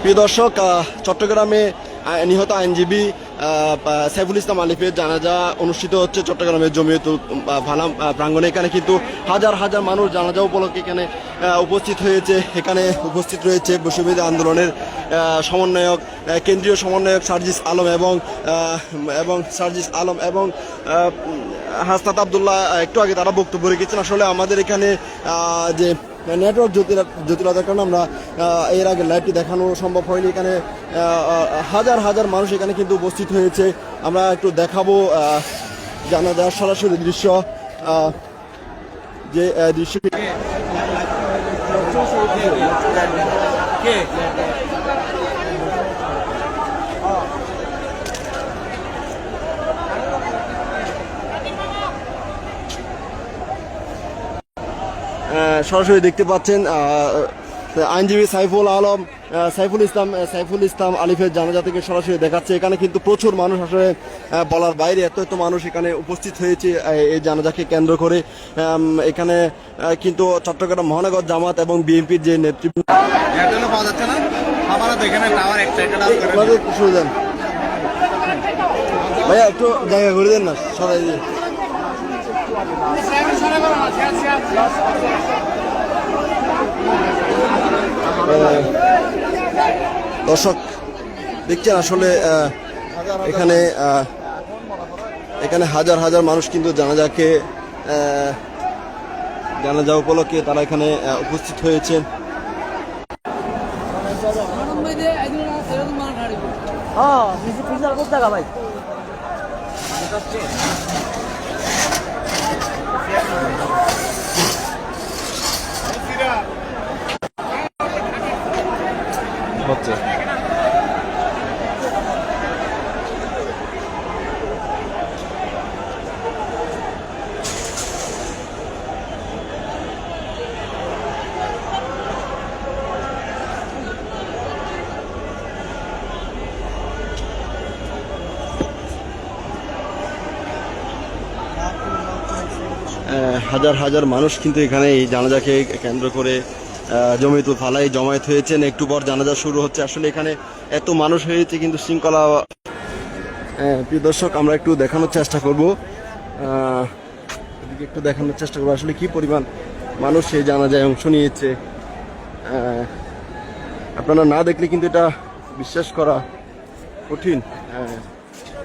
প্রিয় দর্শক চট্টগ্রামে নিহত আইনজীবী সাইফুল ইসলাম আলিফের জানাজা অনুষ্ঠিত হচ্ছে চট্টগ্রামের জমিয়তুল আহ, ভালাম প্রাঙ্গণে। এখানে কিন্তু হাজার হাজার মানুষ জানাজা উপলক্ষে এখানে উপস্থিত হয়েছে। এখানে উপস্থিত রয়েছে বৈষম্যবিরোধী আন্দোলনের সমন্বয়ক কেন্দ্রীয় সমন্বয়ক সার্জিস আলম এবং এবং সার্জিস আলম এবং হাসনাত আবদুল্লাহ একটু আগে তারা বক্তব্য রেখেছেন। আসলে আমাদের এখানে যে নেটওয়ার্ক জটিল জটিলতার কারণে আমরা এর আগে লাইভটি দেখানো সম্ভব হয়নি। এখানে হাজার হাজার মানুষ এখানে কিন্তু উপস্থিত হয়েছে। আমরা একটু দেখাবো জানা যাওয়ার সরাসরি দৃশ্য যে দৃশ্য সরাসরি দেখতে পাচ্ছেন আইনজীবী সাইফুল আলম সাইফুল ইসলাম সাইফুল ইসলাম আলিফের জানাজা থেকে সরাসরি দেখাচ্ছে। এখানে কিন্তু প্রচুর মানুষ আসলে বলার বাইরে এত এত মানুষ এখানে উপস্থিত হয়েছে এই জানাজাকে কেন্দ্র করে। এখানে কিন্তু চট্টগ্রাম মহানগর জামাত এবং বিএনপির যে নেতৃত্ব ভাইয়া একটু জায়গা করে দেন না সবাই দর্শক, দেখছেন আসলে এখানে এখানে হাজার হাজার মানুষ কিন্তু জানাজাকে জানাজা উপলক্ষে তারা এখানে উপস্থিত হয়েছেন। হ্যাঁ ভাই? হাজার হাজার মানুষ কিন্তু এখানে এই জানাজাকে কেন্দ্র করে জমিতুল ফালাই জমায়েত হয়েছেন। একটু পর জানাজা শুরু হচ্ছে। আসলে এখানে এত মানুষ হয়েছে কিন্তু শৃঙ্খলা প্রিয় দর্শক, আমরা একটু দেখানোর চেষ্টা করব। এদিকে একটু দেখানোর চেষ্টা করব। আসলে কি পরিমাণ মানুষ এই জানাজায় অংশ নিয়েছে। আপনারা না দেখলে কিন্তু এটা বিশ্বাস করা কঠিন।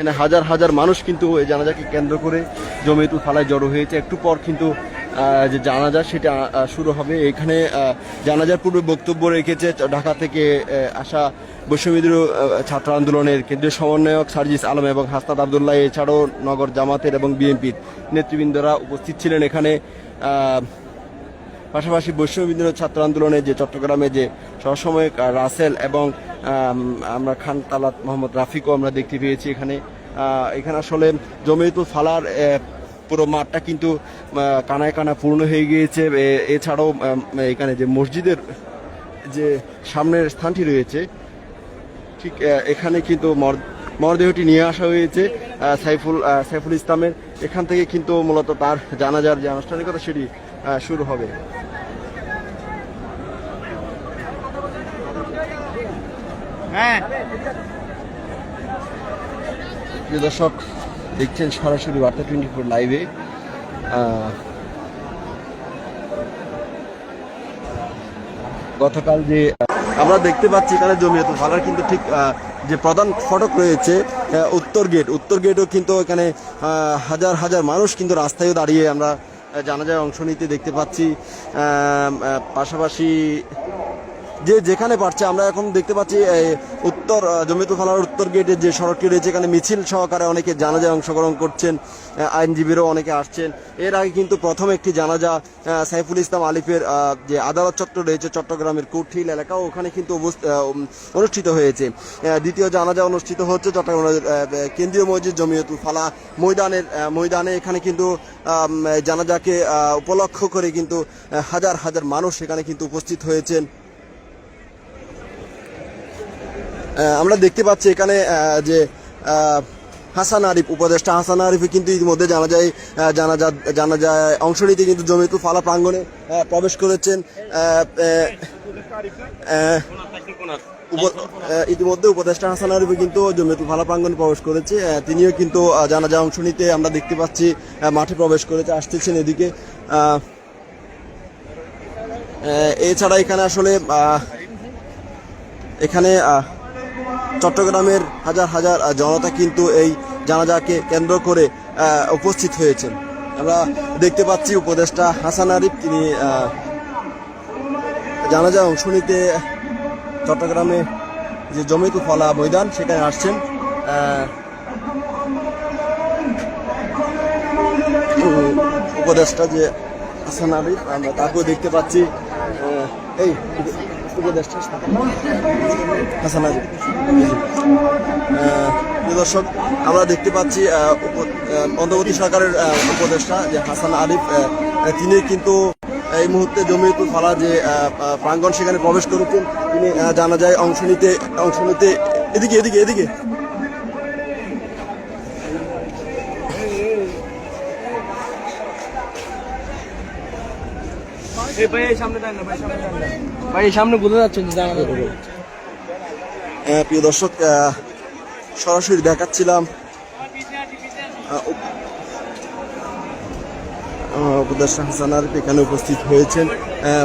এখানে হাজার হাজার মানুষ কিন্তু এই জানাজাকে কেন্দ্র করে জমিতুল ফালায় জড়ো হয়েছে। একটু পর কিন্তু যে জানাজা সেটা শুরু হবে। এখানে জানাজার পূর্বে বক্তব্য রেখেছে ঢাকা থেকে আসা বৈষম্যবিদ্রোহ ছাত্র আন্দোলনের কেন্দ্রীয় সমন্বয়ক সার্জিস আলম এবং হাসনাত আবদুল্লাহ, এছাড়াও নগর জামাতের এবং বিএনপির নেতৃবৃন্দরা উপস্থিত ছিলেন এখানে। পাশাপাশি বৈষ্ণববিন্দু ছাত্র আন্দোলনে যে চট্টগ্রামে যে সহসময়ক রাসেল এবং আমরা খান তালাত মোহাম্মদ রাফিকও আমরা দেখতে পেয়েছি এখানে। এখানে আসলে জমিয়তুল ফালার পুরো মাঠটা কিন্তু কানায় কানা পূর্ণ হয়ে গিয়েছে। এছাড়াও এখানে যে মসজিদের যে সামনের স্থানটি রয়েছে, ঠিক এখানে কিন্তু মর- মরদেহটি নিয়ে আসা হয়েছে সাইফুল সাইফুল ইসলামের। এখান থেকে কিন্তু মূলত তার জানাজার যে আনুষ্ঠানিকতা সেটি শুরু হবে। হ্যাঁ। দর্শক, দেখছেন সরাসরি বার্তা টোয়েন্টি ফোর লাইভে গতকাল যে আমরা দেখতে পাচ্ছি এখানে জমিয়তুল ফালার কিন্তু ঠিক যে প্রধান ফটক রয়েছে উত্তর গেট। উত্তর গেটও কিন্তু এখানে হাজার হাজার মানুষ কিন্তু রাস্তায়ও দাঁড়িয়ে আমরা জানাজায় অংশ নিতে দেখতে পাচ্ছি। পাশাপাশি যে যেখানে পারছে আমরা এখন দেখতে পাচ্ছি উত্তর আহ, জমিতুল ফালার উত্তর গেটের যে সড়কটি রয়েছে এখানে মিছিল সহকারে অনেকে জানাজায় অংশগ্রহণ করছেন আইনজীবীরাও অনেকে আসছেন। এর আগে কিন্তু প্রথম একটি জানাজা সাইফুল ইসলাম আলিফের যে আদালত চত্বর রয়েছে চট্টগ্রামের কুঠিল এলাকা ওখানে কিন্তু অনুষ্ঠিত হয়েছে। দ্বিতীয় জানাজা অনুষ্ঠিত হচ্ছে চট্টগ্রামের কেন্দ্রীয় মসজিদ জমিয়তুল ফালা ময়দানের ময়দানে। এখানে কিন্তু জানাজাকে উপলক্ষ করে কিন্তু হাজার হাজার মানুষ এখানে কিন্তু উপস্থিত হয়েছেন। আমরা দেখতে পাচ্ছি এখানে যে হাসান আরিফ উপদেষ্টা হাসান আরিফে কিন্তু ইতিমধ্যে জানা যায় জানা যা জানা যায় অংশ নিতে কিন্তু জমিতুল ফালা প্রাঙ্গণে প্রবেশ করেছেন ইতিমধ্যে উপদেষ্টা হাসান আরিফ কিন্তু জমিয়তুল ফালা প্রাঙ্গনে প্রবেশ করেছে তিনিও কিন্তু আহ, জানাজা অংশ নিতে আমরা দেখতে পাচ্ছি মাঠে প্রবেশ করেছে আসতেছেন এদিকে এছাড়া এখানে আসলে এখানে চট্টগ্রামের হাজার হাজার জনতা কিন্তু এই জানাজাকে কেন্দ্র করে উপস্থিত হয়েছেন। আমরা দেখতে পাচ্ছি উপদেষ্টা হাসান আরিফ, তিনি জানাজা অংশ নিতে চট্টগ্রামে যে জমিতু ফলা ময়দান, সেখানে আসছেন। উপদেষ্টা যে হাসান আরিফ, আমরা তাকেও দেখতে পাচ্ছি। এই দর্শক, আমরা দেখতে পাচ্ছি অন্তর্বর্তী সরকারের উপদেষ্টা যে হাসান আরিফ তিনি কিন্তু এই মুহূর্তে জমিয়তুল ফালা যে প্রাঙ্গণ সেখানে প্রবেশ করেছেন, তিনি জানা যায় অংশ নিতে অংশ নিতে, এদিকে এদিকে এদিকে। ভাই সামনে যাচ্ছেন যে জানা যাবে আহ, প্রিয় দর্শক সরাসরি দেখাচ্ছিলাম উপদেষ্টা হাসান আরিফ এখানে উপস্থিত হয়েছেন। আহ,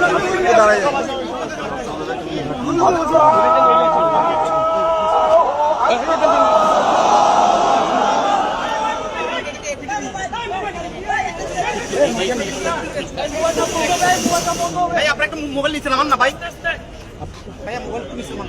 পাশাপাশি দাঁড়ায় ভাই আপনার একটা মোবাইল নিচ্ছেন আমার না ভাই ভাইয়া মোবাইল নিচ্ছেন আমার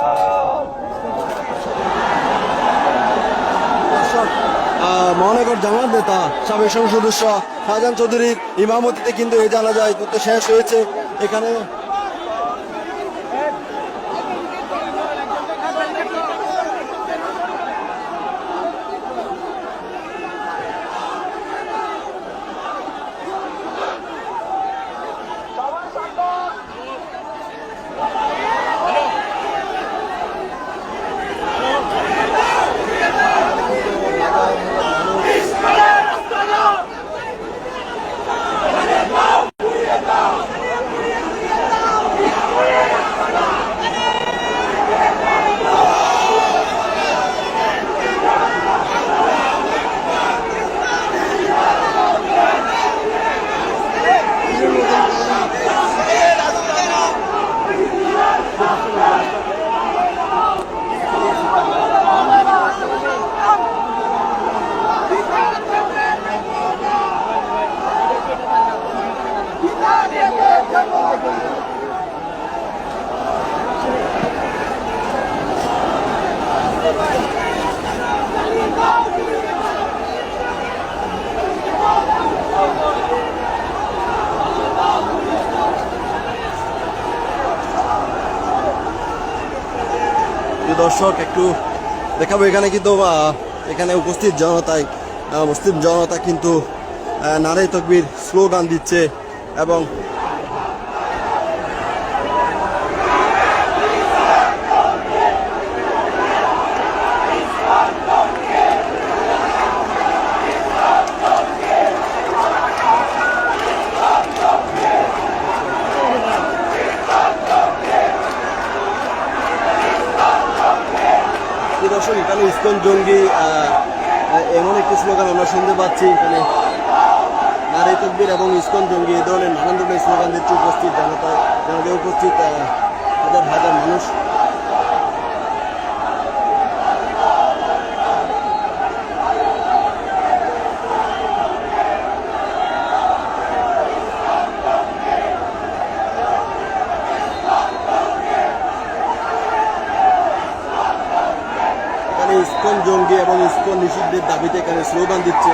মহানগর জামাত নেতা, সাবেক সংসদ সদস্য শাহজাহান চৌধুরীর ইমামতিতে কিন্তু এই জানা যায় তথ্য শেষ হয়েছে। এখানে দর্শক, একটু দেখাবো এখানে কিন্তু এখানে উপস্থিত জনতায় মুসলিম জনতা কিন্তু নারে তকবির স্লোগান দিচ্ছে এবং ইসকন জঙ্গি এমন একটি স্লোগান আমরা শুনতে পাচ্ছি। এখানে নারী তকবির এবং ইস্কন জঙ্গি, এই ধরনের নানান ধরনের স্লোগান দিচ্ছে উপস্থিত জনতা। জনতা উপস্থিত হাজার হাজার মানুষ এখানে ইসকন জঙ্গি এবং ইস্কন নিষিদ্ধের দাবিতে এখানে স্লোগান দিচ্ছে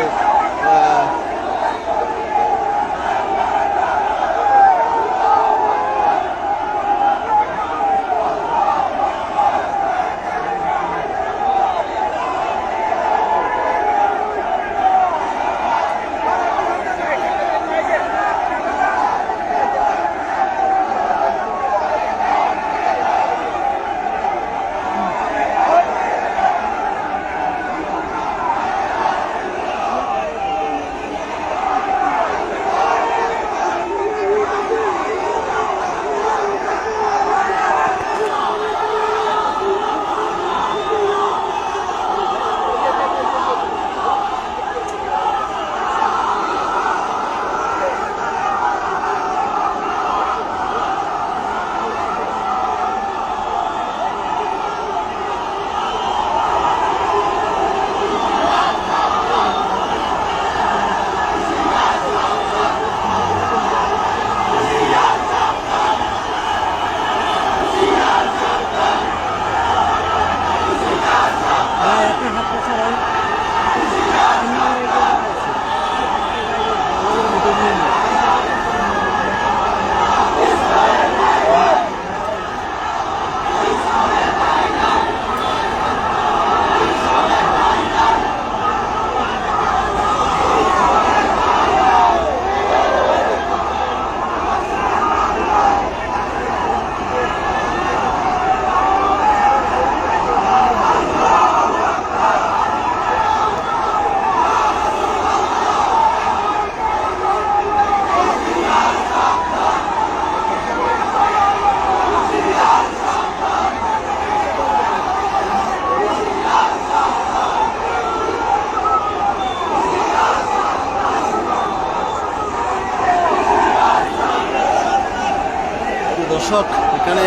দর্শক, এখানে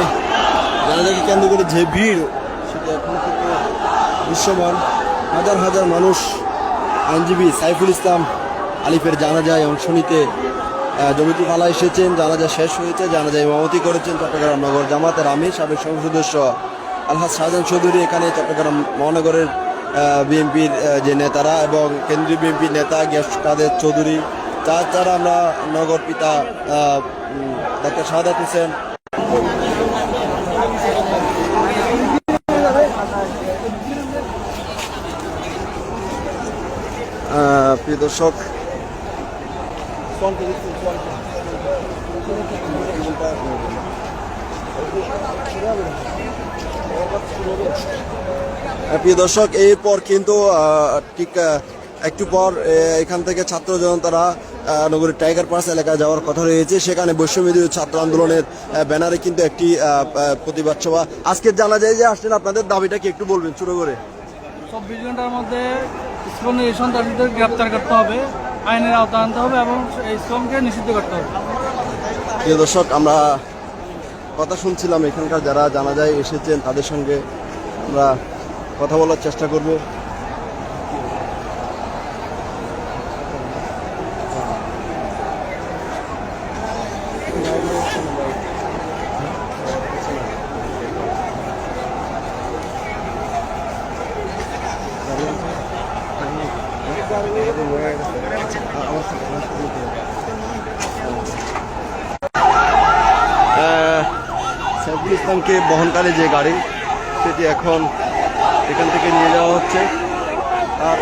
জানাজাকে কেন্দ্র করে যে ভিড়, সেটা এখন থেকে দৃশ্যমান। হাজার হাজার মানুষ, আইনজীবী সাইফুল ইসলাম আলিফের জানাজায় অংশ নিতে ফালা এসেছেন। জানাজা শেষ হয়েছে, জানাজায় ইমামতি করেছেন চট্টগ্রাম নগর জামাতের আমি সাবেক সংসদ সদস্য আলহাজ শাহজাহান চৌধুরী, এখানে চট্টগ্রাম মহানগরের বিএনপির যে নেতারা এবং কেন্দ্রীয় বিএনপির নেতা গিয়াস কাদের চৌধুরী, তাছাড়া আমরা নগর পিতা ডাক্তার শাহাদাত হোসেন প্রিয় দর্শক প্রিয় দর্শক এরপর কিন্তু ঠিক একটু পর এখান থেকে ছাত্র জনতারা নগরীর টাইগার পাস এলাকায় যাওয়ার কথা রয়েছে। সেখানে বৈষম্যবিরোধী ছাত্র আন্দোলনের ব্যানারে কিন্তু একটি প্রতিবাদ সভা। আজকে জানা যায় যে আসছেন আপনাদের দাবিটা কি একটু বলবেন শুরু করে। চব্বিশ ঘণ্টার মধ্যে ইসকনের এই সন্ত্রাসীদের গ্রেপ্তার করতে হবে আইনের আওতা আনতে হবে এবং এই ইসকনকে নিষিদ্ধ করতে হবে। প্রিয় দর্শক আমরা কথা শুনছিলাম এখানকার যারা জানা যায় এসেছেন তাদের সঙ্গে আমরা কথা বলার চেষ্টা করব। সাইফুল ইসলামকে বহনকারী যে গাড়ি সেটি এখন এখান থেকে নিয়ে যাওয়া হচ্ছে। আর